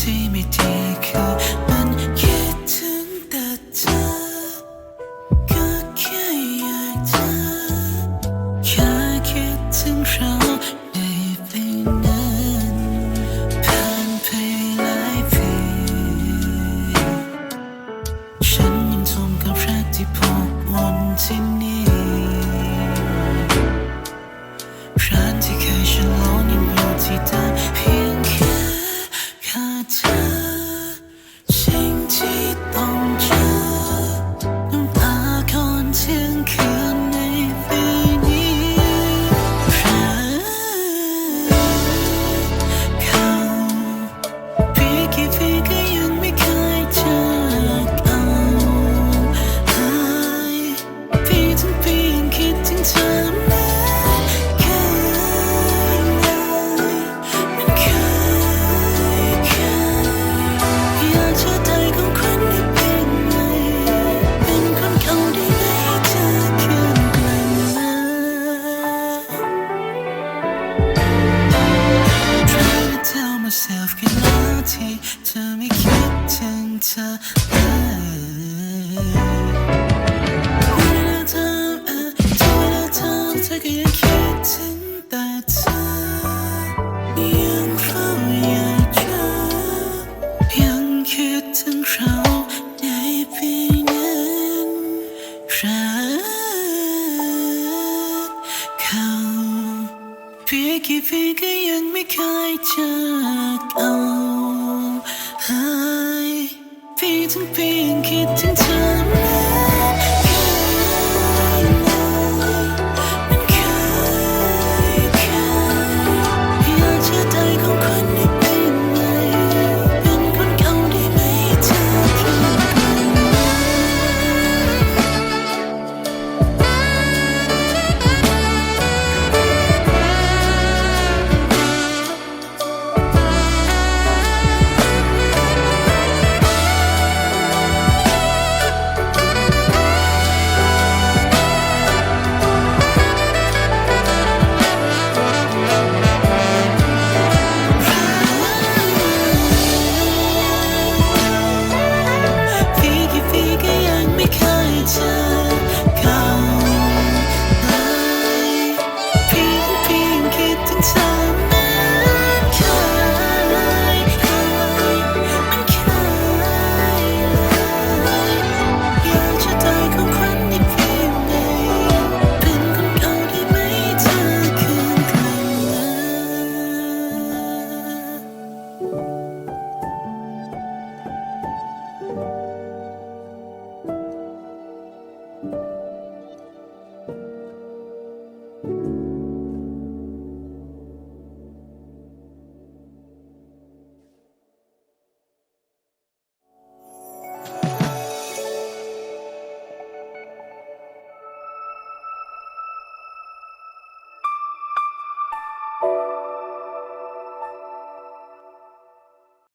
ที่ไม่ดีคือมันคิดถึงแต่เธอ ก็แค่อยากเธอแค่คิดถึงเราในปีนั้นผ่านไปหลายปีฉันยังทมกับรักที่พบวนที่นี่ myself กี่แล้วที่เธอไม่คิดถึงเธอเลย อก็ยังคิดถึงแต่เธอยังเฝ้าอยากเจอยังคิดถึงเราในปีนั้นรักเขาปียงกี่ปีก็ยังไม่เคยจากเอาหายปีทั้งปียังคิดถึงเธอ